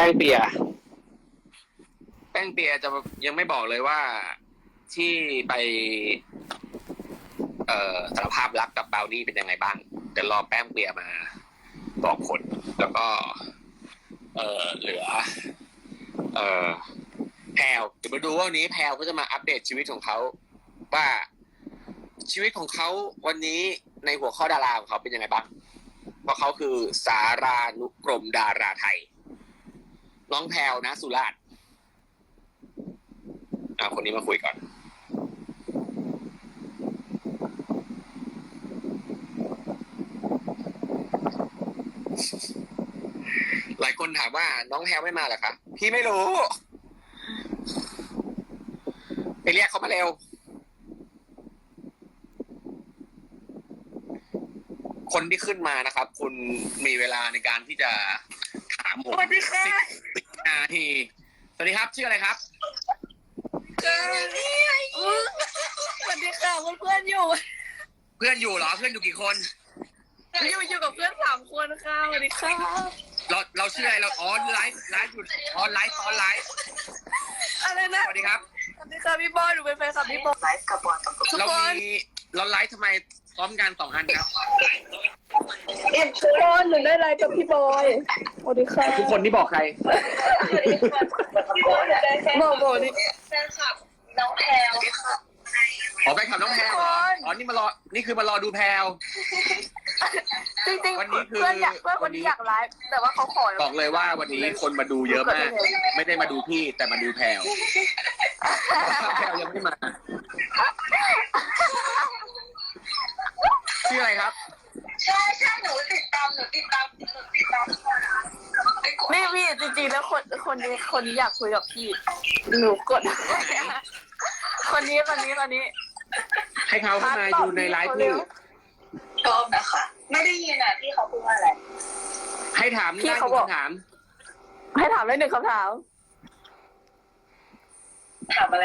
ป้งเปีย แป้งเปียจะยังไม่บอกเลยว่า ที่ไป เอ่อสารภาพรักกับบาวนี่เป็นยังไงบ้างเดี๋ยวรอแป้งเปียมา บอกผลแล้วก็ เอ่อเหลือ เอ่อแพลวเดี๋ยวมาดูว่าวันนี้แพลวก็จะมาอัปเดตชีวิตของเขาว่าชีวิตของเขาวันนี้ในหัวข้อดาราของเขาเป็นยังไงบ้างเพราะเขาคือสารานุกรมดาราไทย น้องแพลวนะ สุราษฎร์เอาคนนี้มาคุยก่อน หลายคนถามว่าน้องแพลวไม่มาเหรอคะพี่ไม่รู้ ไปเรียกเขามาเร็ว คนที่ขึ้นมานะครับ คุณมีเวลาในการที่จะถามผมสวัสดีค่ะ สิบ นาที สวัสดีครับ ชื่ออะไรครับ สวัสดีค่ะเพื่อนๆอยู่เพื่อนอยู่เหรอ เพื่อนอยู่กี่คน อยู่อยู่กับเพื่อนสามคนค่ะสวัสดีค่ะเราเราชื่ออะไร เรา อ๋อไลฟ์ ไลฟ์อยู่อ๋อไลฟ์ตอนไลฟ์ อะไรนะสวัสดีครับ สวัสดีค่ะพี่บอยหนูเป็นแฟนคลับพี่บอยไลฟ์กับบอยทุกเราคนมีเราไลฟ์ทำไมพร้อมกันสองอันครับ ทุกคนหนูได้ไลฟ์กับพี่บอยสวัสดีค่ะทุกคนที่บอกใคร บอกบอกนี่แฟนคลับน้องแพลวอ๋อไปขับน้องแพลวเหรออ๋อ นี่มารอ นี่คือมารอดูแพลว จริงวันนี้ๆคือเพื่อนอยากเพื่อนวัคนนนี้นี้อยากไลฟ์แต่ว่าเขาขอบอกเลยว่าวันนี้คนมาดูเยอะมาก ไม่ได้มาดูพี่แต่มาดูแพลวแพลวยังไม่มา ชื่ออะไรครับ ใช่ใช่หนูติดตามหนูติดตามหนูติดตามพี่พี่จริงๆแล้วคนคนนี้คนนี้อยากคุยกับพี่ หนูกด คนนี้คนนี้คนนี้ให้เขาเข้ามาดูในไลฟ์พี่ชอบนะคะ ไม่ได้ยินอะพี่เขาพูดว่าอะไร ให้ถามได้ทุกคำถาม ให้ถามได้หนึ่งคำถาม ถามอะไร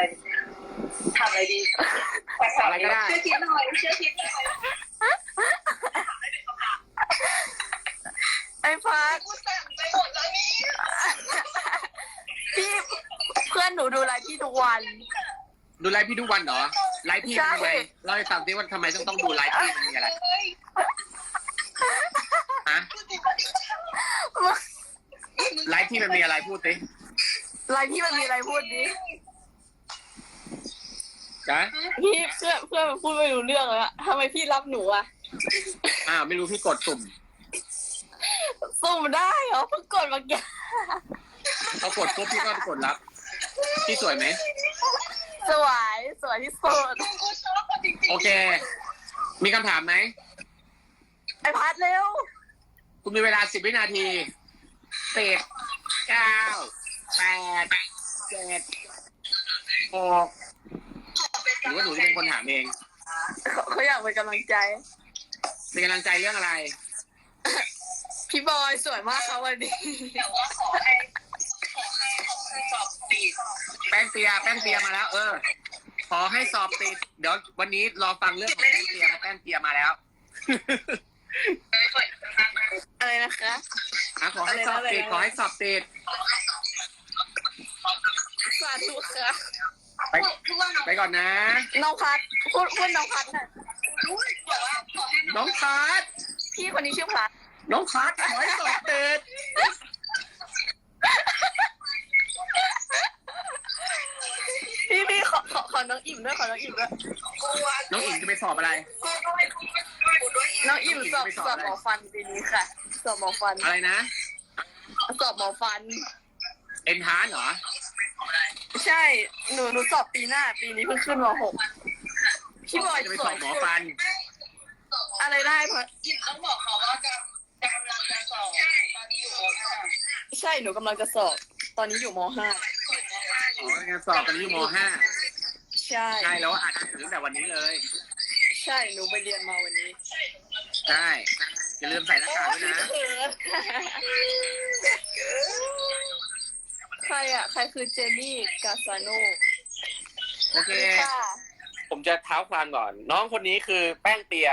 ถามอะไรดีอะไรก็ได้เชื่อคิดหน่อยเชื่อคิดหน่อย ไอ้พัดพูดสั่งไปหมดแล้วนี่พี่เพื่อนหนูดูไลฟ์พี่ทุกวัน ดูไลฟ์พี่ทุกวันเหรอ ไลฟ์พี่ใช่ทำไมเล่าให้ฟังดิว่าทำไมต้องต้องดูไลฟ์พี่มันมีอะไร เฮ้ยฮะไลฟ์พี่มันมีอะไรพูดสิไลฟ์พี่มันมีอะไรพูดดิจ๊ะพี่เพื่อนเพื่อนมันพูดไม่รู้เรื่องเลยอะทำไมพี่รับหนูอะอ้าวไม่รู้พี่กดสุ่ม สุ่มได้เหรอเพิ่งกดเมื่อกี้เขากดปุ๊บพี่ก็กดรับ พี่สวยไหม สวยสวยที่สุดกูชอบจริงโอเค มีคำถามไหม ไอ้พัดเร็วคุณมีเวลาสิบวินาทีสิบเก้าแปดเจ็ดหกหรือว่าหนูจะเป็นคนถามเองเขาเขาอยากเป็นกำลังใจ เป็นกำลังใจเรื่องอะไร พี่บอยสวยมากค่ะวันนี้ แต่ว่าขอให้ขอให้ขอให้สอบติดแป้งเตียแป้งเตียมาแล้ว เออ ขอให้สอบติดเดี๋ยววันนี้รอฟังเรื่องของแป้งเตียเพราะแป้งเตียมาแล้วไม่ค่อยทำงานอะไรนะคะ อะขอให้สอบติดขอให้สอบติดสาธุค่ะ ไปพูดว่าน้องไปก่อนนะ น้องพัดพูดพูดน้องพัดหน่อย น้องพัดพี่คนนี้ชื่อพัด น้องพัดขอให้สอบติดพี่พี่ขอขอขอน้องอิ่มด้วยขอน้องอิ่มด้วยกลัวน้องอิงจะไปสอบอะไร กูด้วยกูด้วยน้องอิ่มสอบสอบหมอฟันปีนี้ค่ะ สอบหมอฟัน อะไรนะ สอบหมอฟัน เอ็นทานเหรอ ใช่ หนูหนูสอบปีหน้า ปีนี้เพิ่งขึ้นมหกพี่บอยจะไปสสวอยบหมอฟัน อะไรได้พัดกินต้องบอกเขาว่าก หนูกำลังจะสอบ ตอนนี้อยู่มห้าอยู่ม .5 ออ๋อยู่งานสอบตอนนี้อยู่มห้าใช่ใช่แล้วอ่านหนังสือตั้งแต่วันนี้เลย ใช่หนูไปเรียนมาวันนี้ใช่อย่าลืมใส่หน้ากากด้วยนะเขินใครอะ ใครคือเจนนี่กาซาโนโอเค ค่ะ ผมจะเท้าความก่อน น้องคนนี้คือแป้งเปีย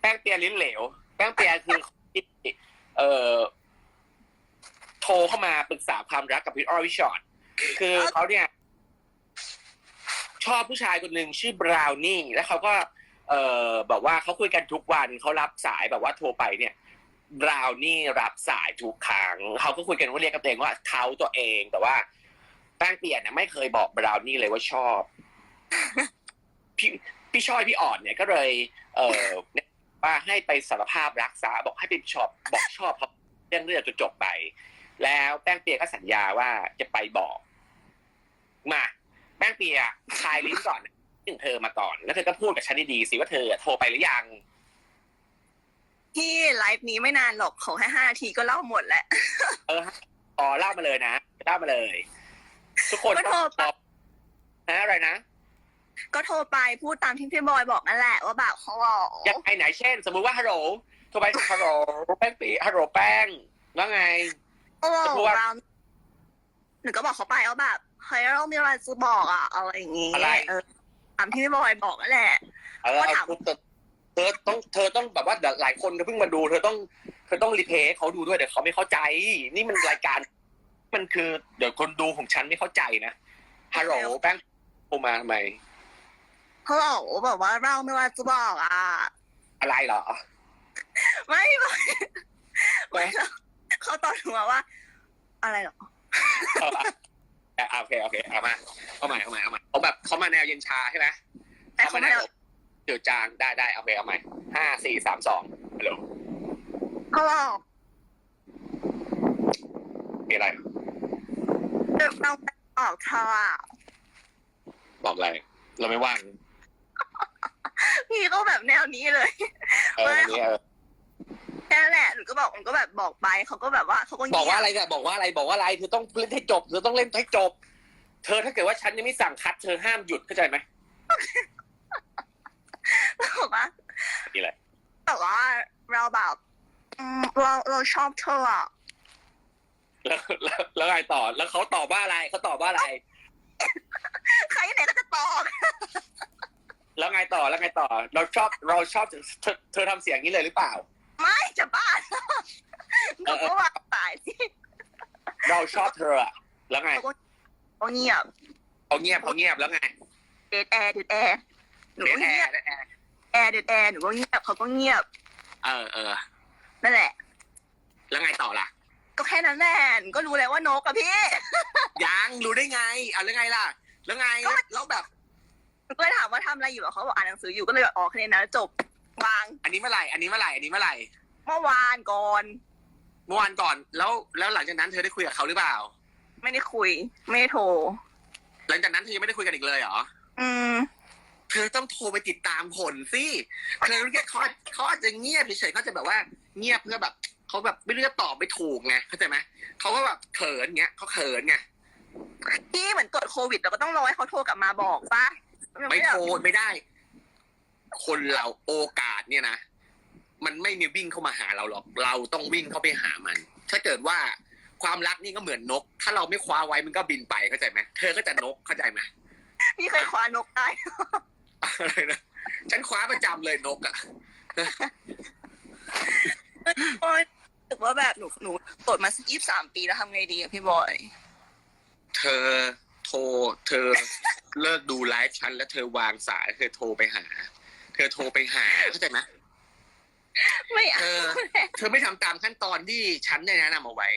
แป้งเปียลิ้นเหลว แป้งเปียคือคนที่เอ่อโทรเข้ามาปรึกษาความรักกับพี่อ้อวิชอร์ดคือเขาเนี่ย ชอบผู้ชายคนหนึ่งชื่อบราวนี่ แล้วเขาก็ เอ่อบอกว่าเขาคุยกันทุกวันเขารับสายแบบว่าโทรไปเนี่ยบราวนี่รับสายทุกครั้งเขาก็คุยกันว่าเรียกกันเองว่าเขาตัวเองแต่ว่าแป้งเปลี่ยนเนี่ยไม่เคยบอกบราวนี่เลยว่าชอบ พี่พี่ชอยพี่อ่อนเนี่ยก็เลย เออว่าให้ไปสารภาพรักษาบอกให้ไปชอบบอกชอบเขาเรื่องเรื่องจนจบไป แล้วแป้งเปียก็สัญญาว่าจะไปบอก มา แป้งเปียคลายลิ้นก่อนถึงเธอมาก่อน แล้วเธอก็พูดกับฉันดีๆสิว่าเธอโทรไปหรือยังพี่ไลฟ์นี้ไม่นานหรอกขอแค่ห้านาทีก็เล่าหมดแหละเอออ๋อเล่ามาเลยนะเล่ามาเลย ทุกคนก็โทรไปตอบนะอะไรนะก็โทรไปพูดตามที่พี่บอยบอกนั่นแหละว่าแบบเขาบอกยังไงไหนเช่น สมมุติว่าฮัลโหลโทรไปฮัลโหลแป้งปีฮัลโหลแป้งว่าไง โอ้จะพูดว่า เราหนูก็บอกเขาไปว่าแบบเฮ้ยเรามีอะไรจะบอกอะอะไรอย่างงี้อะไร เออตามที่พี่บอยบอกนั่นแหละ เออก็เอาถามพูดเธอเธอต้องเธอต้องแบบว่าเดี๋ยวหลายคนเพิ่งมาดูเธอต้องเธอต้องรีเพย์ให้เขาดูด้วยเดี๋ยวเขาไม่เข้าใจ นี่มันรายการ มันคือ เดี๋ยวคนดูของฉันไม่เข้าใจนะฮัลโหลแป้งโทรมาทำไมเขาบอกแบบว่าเราไม่ว่าจะบอกอะอะไรเหรอไม่ไม่ไม่ เขาตอบหนูมาว่า อะไรเหรอเอออะอะโอเคโอเคเอามาเอาใหม่เอาใหม่เอาใหม่เขาแบบเขามาแนวเย็นชาใช่ไหมแต่เขาเขามาแนวเดืดจางได้ได้เอาไปเอาใหม่ห้าสี่สามสองฮัลโหลเขาบอกมีอะไรเราไปบอกเธออะบอกอะไร เราไม่ว่างพี่ก็แบบแนวนี้เลย เออวันนี้เออ นั้นแหละหนูก็บอกมันก็แบบบอกไปเขาก็แบบว่าเขาก็บอกเงียว่าอะไรเนี่ยบอกว่าอะไรบอกว่าอะไรเธอต้องเล่นให้จบเธอต้องเล่นให้จบ เธอถ้าเกิดว่าฉันยังไม่สั่งคัดเธอห้ามหยุดเข้าใจไหม บอกว่านี่แหละ แต่ว่าเราแบบอืมเราเราชอบเธออะแล้วแล้วแล้วไงต่อแล้วเขาตอบว่าอะไรเขาตอบว่าอะไร ใครไหนก็จะตอบแล้วไงต่อแล้วไงต่อ เราชอบเราชอบเธอเธอเธอทำเสียงนี้เลยหรือเปล่า ไม่จะบ้าเอเขาอเออก็ว่าตายสิเราชอบเธออะแล้วไงเขาเงียบเขาเงียบเขาเงียบแล้วไงเดดแอร์เดดแอร์หนูเดก็ทแอเงียบร์เดทแอร์แอร์เดดแอร์หนูก็เงียบเขาก็เงียบเออเออนั่นแหละ แล้วไงต่อล่ะ ก็แค่นั้นแหละหนูก็รู้แล้วว่านกอะพี่ยังรู้ได้ไงเอาแล้วไงล่ะ แล้วไงแล้วแบบ หนูก็เลยถามว่าทำอะไรอยู่อะเขาบอกอ่านหนังสืออยู่ก็เลยแบบอ๋อแค่นี้นะจบ วางอันนี้เมื่อไหร่ อันนี้เมื่อไหร่ อันนี้เมื่อไหร่ เมื่อวานก่อน เมื่อวานก่อน แล้วแล้วหลังจากนั้นเธอได้คุยกับเขาหรือเปล่า ไม่ได้คุย ไม่ได้โทร หลังจากนั้นเธอยังไม่ได้คุยกันอีกเลยเหรอ อืม เธอต้องโทรไปติดตามผลสิเธอแค่เขาเขาอาจจะเงียบเฉยๆเขาจะแบบว่าเงียบเพื่อแบบเขาแบบไม่รู้จะตอบไม่ถูกไงเข้าใจไหมเขาก็แบบเขินเงี้ยเขาเขินไงพี่เหมือนตรวจโควิดเราก็ต้องรอให้เขาโทรกลับมาบอกปะนยังไม่ด้โทรไม่ได้ คนเราโอกาสเนี่ยนะมันไม่มีวิ่งเข้ามาหาเราหรอก เราต้องวิ่งเข้าไปหามัน ถ้าเกิดว่าความรักนี่ก็เหมือนนก ถ้าเราไม่คว้าไว้มันก็บินไปเข้าใจไหมเธอก็จะนกเข้าใจไหมพี่เคยคว้านกได้อะไรนะฉันคว้าประจำเลยนกอะโอ๊ยรู้สึกว่าแบบหนูหนูโสดมาสักยี่สามปีแล้วทำไงดีอะพี่บอย เธอโทร เธอเลิกดูไลฟ์ฉันแล้วเธอวางสายเธอโทรไปหาเธอโทรไปหาเข้าใจไหมไม่เอาเออเธอไม่ทำตามขั้นตอนที่ฉันได้แนะนำเอาไว้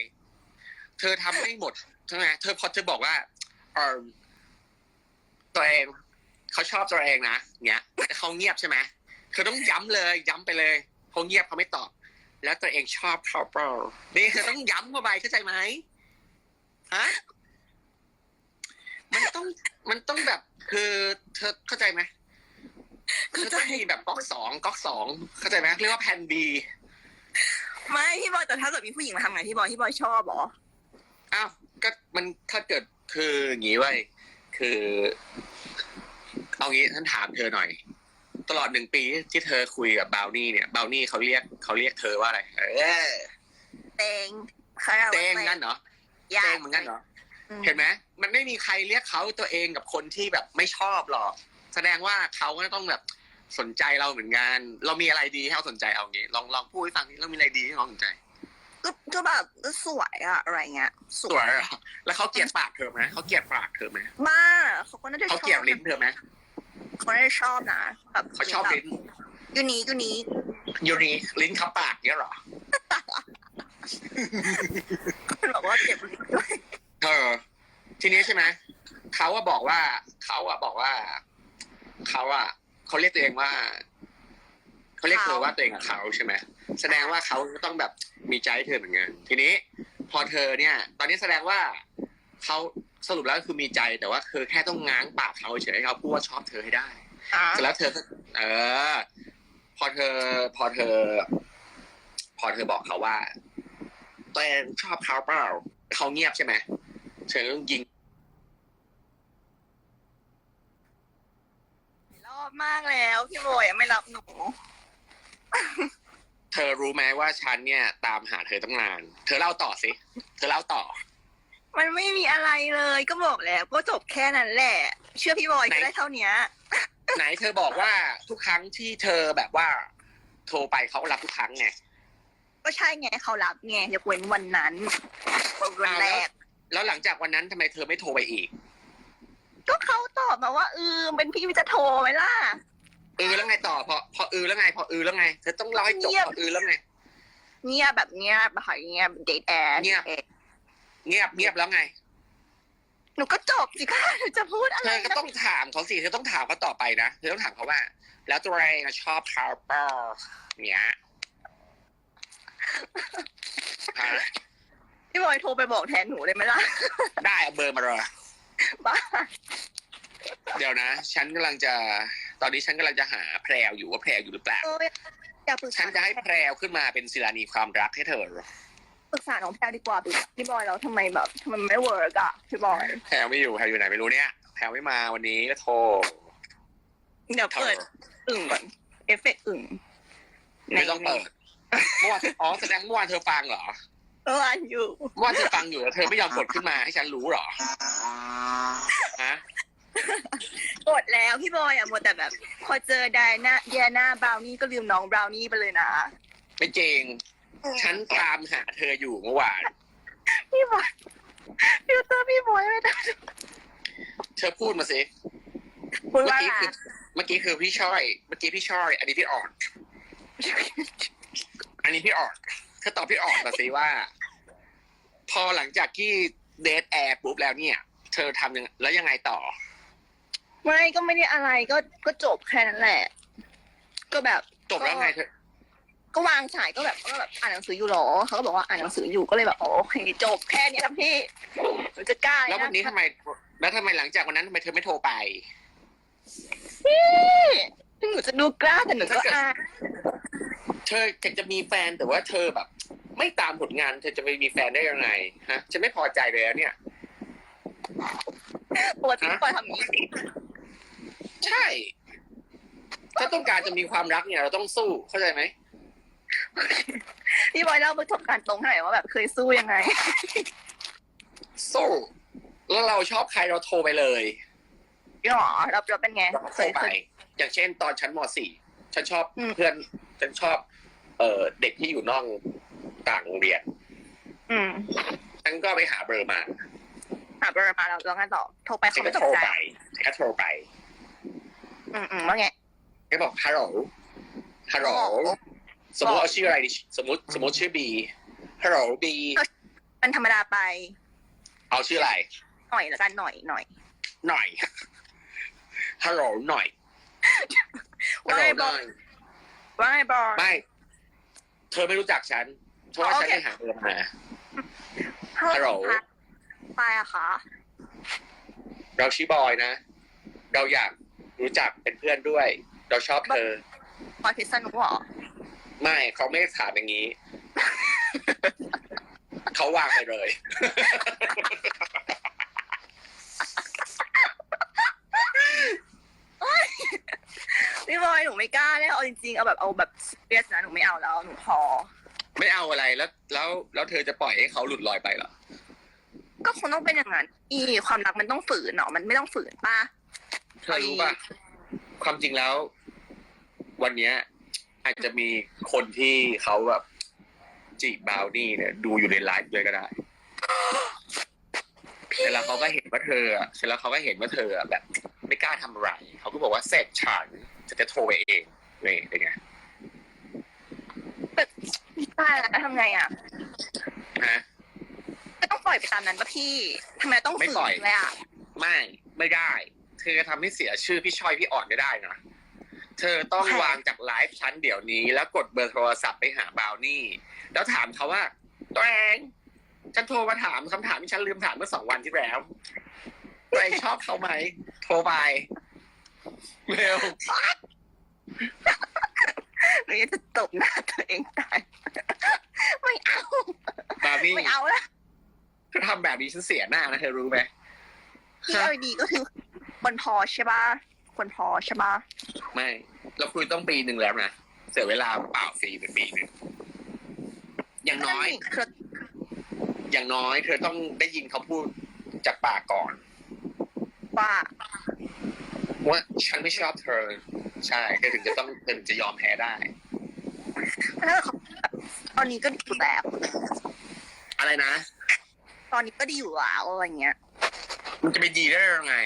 เธอทำไม่หมดใช่ไหมเธอพอเธอบอกว่าเออตัวเองเขาชอบตัวเองนะเนี้ยแต่เขาเงียบใช่ไหมเธอต้องย้ำเลยย้ำไปเลยเขาเงียบเขาไม่ตอบ แล้วตัวเองชอบเขาเปล่านี่เธอต้องย้ำเข้าไปเข้าใจไหมฮะมันต้องมันต้องแบบคือเธอเข้าใจไหม เธอต้องมีแบบก๊อกสองก๊อกสองเข้าใจไหมเรียกว่าแผนบีไม่พี่บอยแต่ถ้าเกิดมีผู้หญิงมาทำไงพี่บอยพี่บอยชอบเหรออ้าวก็มันถ้าเกิดคืออย่างนี้ไว้ยคือ เอางี้ท่านถามเธอหน่อย ตลอดหนึ่งปีที่เธอคุยกับบาวนี่เนี่ยบาวนี่เขาเรียกเขาเรียกเธอว่าอะไร เออเตงเขารียกว่าเต้งงั้นเหรอยาเต้งเหมือนกันเหรออืมเห็นไหมมันไม่มีใครเรียกเขาตัวเองกับคนที่แบบไม่ชอบหรอก แสดงว่าเขาก็ต้องแบบสนใจเราเหมือนกัน เรามีอะไรดีให้เขาสนใจเอางี้ ลองลองพูดให้ฟังนี่เรามีอะไรดีให้เขาสนใจ ก็ก็แบบก็สวยอะอะไรเงี้ยสวยอะแล้วเขาเกลียดปากเธอไหมเขาเกลียดปากเธอไหมบ้าเขาก็น่าจะชเขาอบเกลียดลิ้นเธอไหมเขาน่าจะชอบนะแบบเขาชอบลิ้นยูนี้ยูนี้ยูนีลิ้นเขาปากเนี่ยเหรอมันบอกว่าเก็บลิ้นด้วยเธอทีนี้ใช่ไหมเขาอะบอกว่าเขาอะบอกว่า เขาอะเขาเรียกตัวเองว่าเขาเรียกเธอว่าตัวเองเขาใช่ไหมแสดงว่าเขาก็ต้องแบบมีใจให้เธอเหมือนกันทีนี้ พอเธอเนี่ย ตอนนี้แสดงว่าเขาสรุปแล้วคือมีใจแต่ว่าเธอแค่ต้องง้างปากเขาเฉยให้เขาพูดว่าชอบเธอให้ได้อะเสร็จแล้วเธอก็เออ พอเธอ พอเธอ พอเธอบอกเขาว่าตัวเองชอบเขาเปล่าเขาเงียบใช่ไหมเธอก็ต้องยิง รอบ มากแล้วพี่บอยยังไม่รับหนู เธอรู้ไหมว่าฉันเนี่ยตามหาเธอตั้งนาน เธอเล่าต่อสิ เธอเล่าต่อ มันไม่มีอะไรเลยก็บอกแล้วก็จบแค่นั้นแหละ เชื่อพี่บอยไหนก็ได้เท่าเนี้ย ไหนเธอบอกว่าทุกครั้งที่เธอแบบว่า โทรไปเขารับทุกครั้งไงก็ใช่ไงเขารับไงยกเว้นวันนั้นวันแรก แล้วหลังจากวันนั้นทำไมเธอไม่โทรไปอีก ก็เขาต อบมาว่าเออเป็นพี่จะโทรไหมล่ะ เออแล้วไงต่อพอพอเออแล้วไง พอเออแล้วไงเธอต้องเล่าให้จบเงียบ พอเออแล้วไง เงียบแบบเงียบแบบเงียบเดทแอร์เงียบ เงียบเงียบแล้วไง หนูก็จบสิคะหนูจะพูดอะเธไรอก็ต้องถามเขาสิเธอต้องถามเขาต่อไปนะเธอต้องถามเขาว่า แล้วตัวเองอะชอบเขาเปล่าเนี้ยฮะพี่บอยโทรไปบอกแทนหนูเลยไหมล่ะได้เอาเบอร์มาเลยบ้า เดี๋ยวนะ ฉันกำลังจะ ตอนนี้ฉันกำลังจะหาแพรวอยู่ว่าแพรวอยู่หรือเปล่า เอออยากปรึกฉัษานจะให้แพรวขึ้นมาเป็นศิลานีความรักให้เธอ ปรึกษาน้องแพรดีกว่าพี่บอยแล้วทำไมแบบทำไมไม่เวิร์กอะพี่บอย แพรวไม่อยู่แพรวอยู่ไหนไม่รู้เนี่ย แพรวไม่มาวันนี้ก็โทรเดี๋ยวเธเปิอดอึ่งก่อน เอฟเฟกต์อึ่งไม่ต้องเปิดเมื่อวานอ๋อแสดงเมื่อวานเธอฟังเหรอเมื่อวานอยู่เมื่อวานเธอฟังอยู่แล้วเธอไม่ยอมกดขึ้นมาให้ฉันรู้เหรอฮะ กดแล้วพี่บอยอะหมดแต่แบบ พอเจอไดนาเดียนาบราวนี่ก็ลืมน้องบราวนี่ไปเลยนะ ไม่จริงฉันตามหาเธออยู่เมื่อวาน พี่บอยฟิลเตอร์พี่บอยไม่ได้เธอพูดมาสิ พูดเมื่อว่ากี้อะไรคือเมื่อกี้คือพี่ช่อย เมื่อกี้พี่ช่อย อันนี้พี่อ่อนอันนี้พี่อ่อนเธอตอบพี่อ่อนมาสิว่า พอหลังจากที่เดทแอร์ปุ๊บแล้วเนี่ย เธอทำยังแล้วยังไงต่อ ไม่ก็ไม่ได้อะไรก็ก็จบแค่นั้นแหละ ก็แบบจบแล้วไงเธอก็วางสายก็แบบก็แบบอ่านหนังสืออยู่หรอเขาก็บอกว่าอ่านหนังสืออยู่ก็เลยแบบอ๋อโอเคจบแค่นี้ครับพี่หนูจะกล้าแล้ววันนี้ทำไม แล้วทำไมหลังจากวันนั้นทำไมเธอไม่โทรไป พี่หนูจะดูกล้าแต่หนูก็อายเธออยากจะมีแฟนแต่ว่าเธอแบบ ไม่ตามผลงาน เธอจะไปมีแฟนได้ยังไงฮะฉันไม่พอใจเลยอะเนี่ยปกติพี่บอยทำอย่างนี้สิ ใช่ ถ้าต้องการจะมีความรักเนี่ย เราต้องสู้เข้าใจไหมพี่บอยเล่าประสบการณ์ตรงให้หน่อยว่าแบบเคยสู้ยังไง สู้ แล้วเราชอบใครเราโทรไปเลยหรอเราเราเป็นไงเราเคโทรยไปเคยอย่างเช่น ตอนชั้นม .4 ฉันชอบอืมเพื่อนฉันชอบ เอ่อเด็กที่อยู่นอกต่างโรงเรียนอืมฉันก็ไปหาเบอร์มา หาเบอร์มาแล้วแล้วงั้นต่อโทรไปฉัเขานไม่ก็ตโทกรใจ ไปฉันก็โทรไป อืมอืมว่าไง ก็บอกฮัลโหลฮัลโหลสมมติเอาชื่ออะไรดิสมมติสมมติชื่อบีฮัลโหลบีมันธรรมดาไป เอาชื่ออะไร หน่อยละกันหน่อยหน่อยหน่อยฮัลโหลหน่อยฮัลว่าโหลไงหบอน่ยอย ว่าไงบอยไม่ เธอไม่รู้จักฉัน เพราะว่าอ๋อฉันโอเคไปหาเบอร์มา ฮัลโหล ไปอะคะเราชื่อบอยนะ เราอยาก รู้จักเป็นเพื่อนด้วย เราชอบเธอบอยพิษณุเหรอไม่เขาไม่ได้ถามอย่างนี้ เขาวางไปเลย พี่บอยหนูไม่กล้าเลยเอาจริงๆเอาแบบเอาแบบเรียสนะหนูไม่เอาแล้วหนูพอ ไม่เอาอะไรแล้ว แล้วแล้วเธอจะปล่อยให้เขาหลุดลอยไปเหรอก็คงต้องเป็นอย่างนั้นอีความรักมันต้องฝืนเนาะมันไม่ต้องฝืนป้า เธอรู้ป่ะ ความจริงแล้ว วันเนี้ย อาจจะมีคนที่เขาแบบจีบบราวนี่เนี่ย ดูอยู่ในไลฟ์เลยก็ได้เสร็จแล้วเขาก็เห็นว่าเธออะเสร็จแล้วเขาก็เห็นว่าเธออะแบบ ไม่กล้าทำอะไรเขาก็บอกว่าเสร็จฉันจะจะโทรไปเองนี่เป็นไงตายแล้วทำไงอะฮะ ก็ต้องปล่อยไปตามนั้นปะพี่ทำไมต้องไม่ฝืนปล่อยเลยอะ ไม่ไม่ได้ เธอจะทำให้เสียชื่อพี่ชอยพี่อ่อนไม่ได้นะเธอต้องวางจากไลฟ์ชั้นเดี๋ยวนี้ แล้วกดเบอร์โทรศัพท์ไปหาบราวนี่ แล้วถามเขาว่าตัวเองฉันโทรมาถามคำถามที่ฉันลืมถามเมื่อสองวันที่แล้วตัวเองชอบเขาไหมโทรไปเร็วหรือจะตบหน้าตัวเองตายไม่เอาบราวนี่ไม่เอาละเธอทำแบบนี้ฉันเสียหน้านะเธอรู้ไหม พี่เอาดีก็คือคนพอใช่ปะคนพอใช่ปะไม่ เราคุยต้องปีหนึ่งแล้วนะ เสียเวลาเปล่าฟรีไปปีหนึ่งอย่างน้อยคืออย่างน้อยเธอต้องได้ยินเขาพูดจากปากก่อน ว่า ว่าฉันไม่ชอบเธอ ใช่เธอถึงจะต้องเธอถึงจะยอมแพ้ได้ ถ้าเขาตอนนี้ก็ดีอยู่แล้ว อะไรนะ ตอนนี้ก็ดีอยู่แล้วอะไรเงี้ย มันจะไปดีได้ยังไง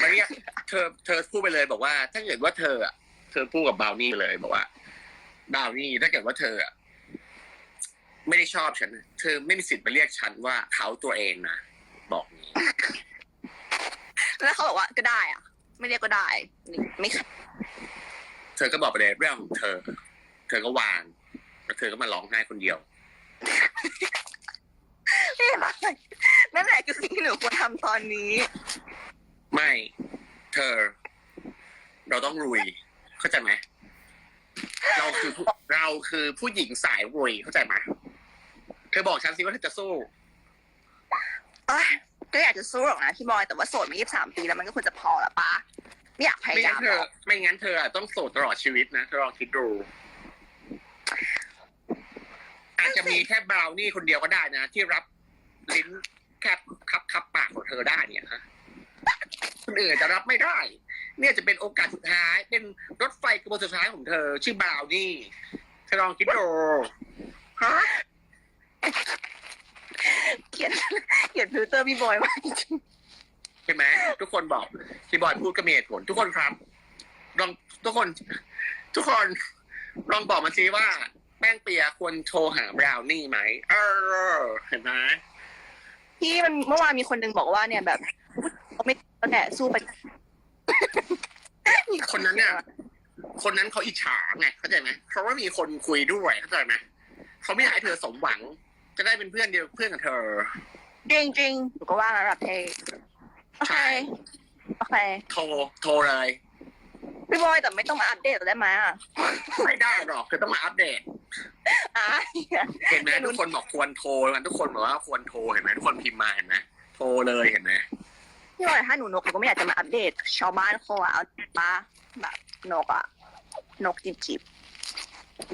มาเรียกเธอเธอพูดไปเลยบอกว่า ถ้าเกิดว่าเธออะเธอพูดกับบราวนี่เลยบอกว่าบราวนี่ถ้าเกิดว่าเธออะไม่ได้ชอบฉันอะเธอไม่มีสิทธิ์มาเรียกฉันว่าเขาตัวเองนะบอกนี้แล้วเขาบอกว่าก็ได้อะไม่เรียกก็ได้ไม่ขัดเธอก็บอกไปเลยเรื่องของเธอ เธอก็วางแล้วเธอก็มาร้องไห้คนเดียว ไม่เป็นไรนั่นแหละคือสิ่งที่หนูควรทำตอนนี้ ไม่ เธอ เราต้องรุย เข้าใจไหมเราคือผู้เราคือผู้หญิงสายรุยเข้าใจไหมเธอบอกฉันสิว่าเธอจะสู้ เอ้ยก็อยากจะสู้หรอกนะพี่บอยแต่ว่าโสดมายี่สามปีแล้วมันก็ควรจะพอละปะไม่อยากพไม่ยายางั้มนเธหรออกไม่งั้นเธออะต้องโสดตลอดชีวิตนะเธอลองคิดดู อาจจะมีแค่บราวนี่คนเดียวก็ได้นะ ที่รับลิ้นแคบคับคับปากของเธอได้เนี่ยฮะคนอื่นจะรับไม่ได้ เนี่ยจะเป็นโอกาสสุดท้าย เป็นรถไฟกระบวนสุดท้ายของเธอ ชื่อบราวนี่เธอลองคิดดูฮะเขียนเขียนฟิลเตอร์พี่บอยมากจริงใช่ไหมทุกคนบอกที่บอยพูดก็มีเหตุผลทุกคนครับ ลองทุกคน ทุกคนลองบอกมาสิว่า แป้งเปียควรโทรหาบราวนี่ไหมเออเห็นไหมพี่มันเมื่อวานมีคนหนึงบอกว่าเนี่ยแบบเขาไม่แล้วแหละสู้ไปมีคนนั้นเนี่ยคนนั้นเขาอิจฉาไงเข้าใจไหมเขาว่ามีคนคุยด้วยเข้าใจไหมเขาไม่อยากให้เธอสมหวัง จะได้เป็นเพื่อนเดียวเพื่อนกับเธอ จริงจริงๆหนูก็ว่าแล้วแบบเทโอเคใช่โอเคโทรโทรเลยพี่บอยแต่ไม่ต้องมาอัปเดตได้ไหมอะไม่ได้หรอกเธอต้องมาอัปเดต อะเห็นไหมทุกคนบอกควรโทรมันทุกคนบอกว่าควรโทรเห็นไหมทุกคนพิมพ์มาเห็นไหมโทรเลยเห็นไหมพี่บอยถ้าหนูนกหนูก็ไม่อยากจะมาอัปเดต ชาวบ้านเขาอะเอาปะแบบนกอะนกจิบจิบ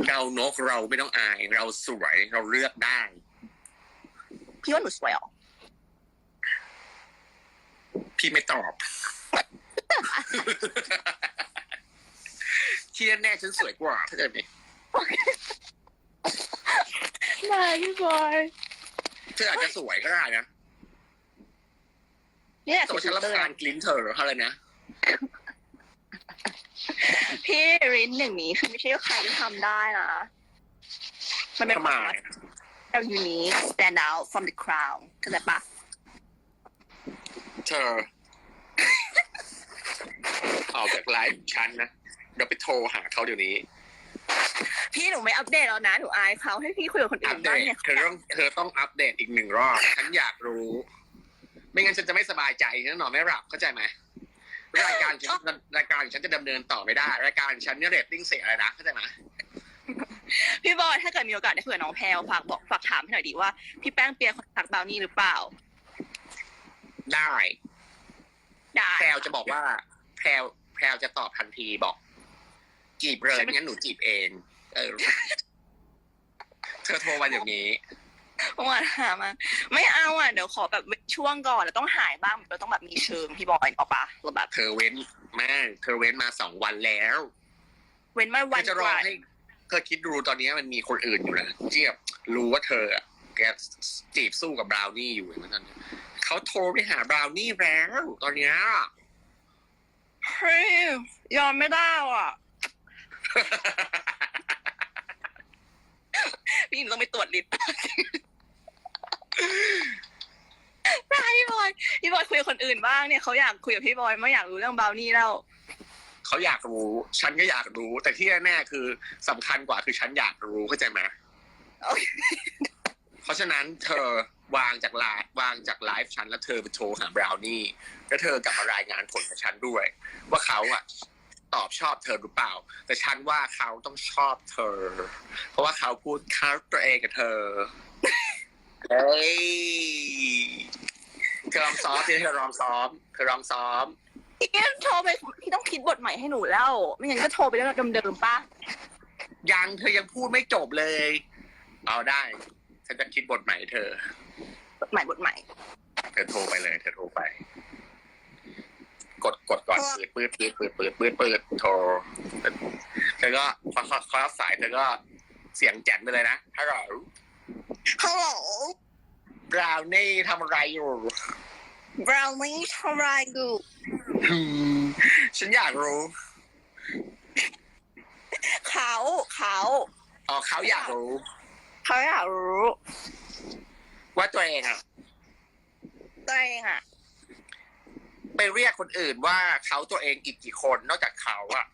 เรานกเราไม่ต้องอาย เราสวยเราเลือกได้ พี่ว่าหนูสวยเหรอพี่ไม่ตอบ ที่แน่ๆฉันสวยกว่าเข้าใจไหม ได้พี่บอยเธออาจจะสวยก็ได้นะเนี่ยแต่ว่าฉันรำคาญกลิ่นเธอเท่าไหร่นะ พี่รินอย่างนี้คือไม่ใช่ใครจะทำได้นะ มันเป็นทำไมเรา unique stand out from the crowd เข้าใจปะเธอ ออกจากไลฟ์ฉันนะ เดี๋ยวไปโทรหาเขาเดี๋ยวนี้ พี่หนูไม่อัปเดตแล้วนะหนูอายเขาให้พี่คุยกับคนอัอื่ปนเดบ้างตเนี่ยเธอต้องเธอต้องอัปเดตอีกหนึ่งรอบ ฉันอยากรู้ ไม่งั้นฉันจะไม่สบายใจฉันนอนไม่หลับเข้าใจไหมรายการฉันรายการฉันจะดำเนินต่อไม่ได้ รายการฉันเนี่ยเรตติ้งเสียเลยนะเข้าใจไหมพี่บอยถ้าเกิดมีโอกาสได้คุยกับน้องแพลวฝากบอกฝากถามให้หน่อยดีว่า พี่แป้งเปียคนทักบราวนี่หรือเปล่า ได้ได้แพรวจะบอกว่าแพรวแพรวจะตอบทันทีบอก จีบเลยไม่งั้นหนูจีบเอง เออ เธอโทรมาอย่างนี้ เมื่อวานหามา ไม่เอาอะเดี๋ยวขอแบบเว้นช่วงก่อนแล้วต้องหายบ้างเราต้องแบบมีเชิงพี่บอยออกปะเราแบบเธอเว้นแม่เธอเว้นมาสองวันแล้วเว้นมาเธวันอจะรกอว่า ให้เธอคิดดูตอนนี้มันมีคนอื่นอยู่นะที่แบบรู้ว่าเธออะแกจีบสู้กับบราวนี่อยู่นะตอนนี้เขาโทรไปหาบราวนี่แล้วตอนเนี้ย เฮ้ยยอมไม่ได้อะ พี่หนูต้องไปตรวจลิตรได้พี่บอยพี่บอยคุยกับคนอื่นบ้างเนี่ยเขาอยากคุยกับพี่บอยไม่อยากรู้เรื่องบราวนี่แล้ว เขาอยากรู้ ฉันก็อยากรู้ แต่ที่แน่ๆคือสำคัญกว่าคือฉันอยากรู้เข้าใจไหมโอเคเพราะฉะนั้นเธอวางจากไลฟ์วางจากไลฟ์ฉันแล้วเธอไปโทรหาบราวนี่แล้วเธอกลับมารายงานผลกับฉันด้วย ว่าเขาอะ ตอบชอบเธอหรือเปล่า แต่ฉันว่าเขาต้องชอบเธอ เพราะว่าเขาพูดค้าตัวเองกับเธอเฮ้ยเธอลองซ้อมดิเธอลองซ้อมเธอลองซ้อมพี่โทรไปพี่ต้องคิดบทใหม่ให้หนูแล้ว ไม่งั้นก็โทรไปเรื่องเดิมๆป่ะยังเธอยังพูดไม่จบเลย เอาได้ฉันจะคิดบทใหม่ให้เธอ บทใหม่บทใหม่ เธอโทรไปเลย เธอโทรไป กดกดก่อนปืดปืดปืดปืดปืดปืดปืดโทรเธอก็พอเขาเขารับสายเธอก็เสียงแจ๋นไปเลยนะฮัลโหลฮัลโหลบราวนี่ทำอะไรอยู่บราวนี่ทำไรอยู่อืมฉันอยากรู้ เขาเขาอ๋อเขาอยากรู้ เขาอยากรู้ ว่าตัวเองอะตัวเองอะ ไปเรียกคนอื่นว่าเขาตัวเองอีกกี่คนนอกจากเขาอะ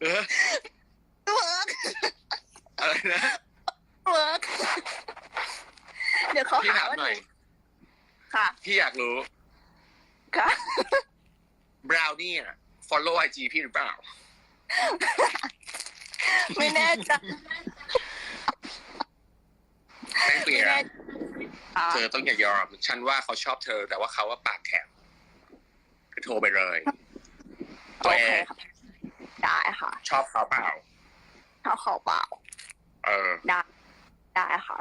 เออเวิร์กอะไรนะเวิร์กเดี๋ยวเขาพี่หาถามว่าหหน่นูอยค่ะ พี่อยากรู้ค่ะ บราวนี่อะ follow IG พี่หรือเปล่า ไม่แน่ใจ แป้งเปียไม่แน่อ่าเธอต้องอย่ายอมฉันว่าเขาชอบเธอ แต่ว่าเขาว่าปากแข็งคือโทรไปเลยโอตัวเอเคงค่ะได้ค่ะ ชอบเขาเปล่าเขาเขาเปล่า เออ ได้ ได้ค่ะ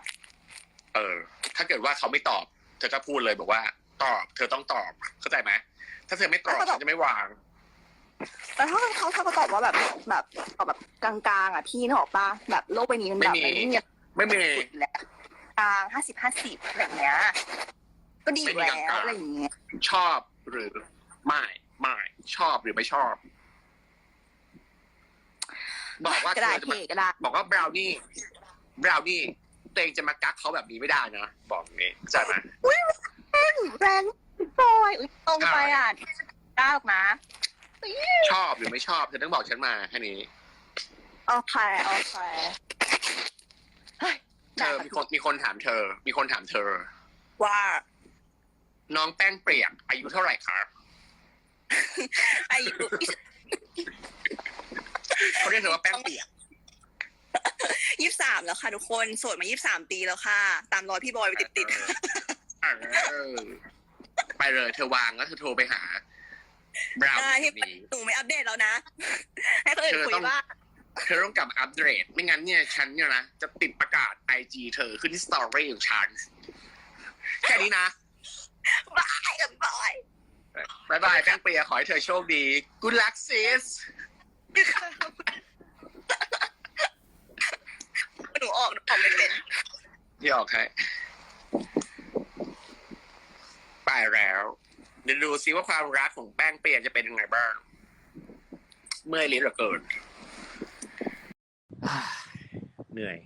เออ ถ้าเกิดว่าเขาไม่ตอบ เธอก็พูดเลยบอกว่า ตอบ เธอต้องตอบ เข้าใจไหม ถ้าเธอไม่ตอบแล้วเขาตอบฉันจะไม่วาง แต่ถ้าเขาถ้าเขาตอบว่าแบบแบบตอบแบบกลางๆอะพี่นึกออกปะแบบโลกใบนี้มันแบบไม่มีมันไม่มีไม่มีสุดแล้วกลางห้าสิบห้าสิบอะไรอย่างเงี้ย ก็ดีอยู่ไม่มีแล้กลางๆวอะไรอย่างเงี้ย ชอบหรือไม่ไม่ชอบหรือไม่ชอบ บอกว่าก็เธได้อจะมาพี่ก็ได้บอกว่าบราวนี่บราวนี่ตัวเองจะมากักเขาแบบนี้ไม่ได้นะบอกอย่างนี้เข้าใจไหมแรงบอยอุ๊ยตรงไปอะได้หรอกนะชอบหรือไม่ชอบเธอต้องบอกฉันมาแค่นี้โอเคโอเค เฮ้ยเธอมีคนมีคนถามเธอ มีคนถามเธอ ว่า น้องแป้งเปรียกอายุเท่าไหร่คะอายุเขาเรียกเธอว่าแป้งเปียกยี่สามแล้วค่ะทุกคนโสดมายี่สามปีแล้วค่ะ ตามรอยพี่บอยไปติดติดเออไปเลย เธอวางแล้วเธอโทรไปหาบราวได้นี่ที่นี้หนูไม่อัปเดตแล้วนะ ให้คนอื่นคุยบ้าง เธอต้องกลับมาอัปเดต ไม่งั้นเนี่ยฉันเนี่ยนะจะติดประกาศไอจีเธอขึ้นที่สตอรี่ของฉัน แค่นี้นะ บายกับพี่บอยบายบายแป้งเปียขอให้เธอโชคดี good luck sis หนูออกหนูออกไม่เป็นที่ออกให้ไปแล้ว เดี๋ยวดูซิว่าความรักของแป้งเปียจะเป็นยังไงบ้าง เมื่อยลิ้นเหลือเกิน เหนื่อย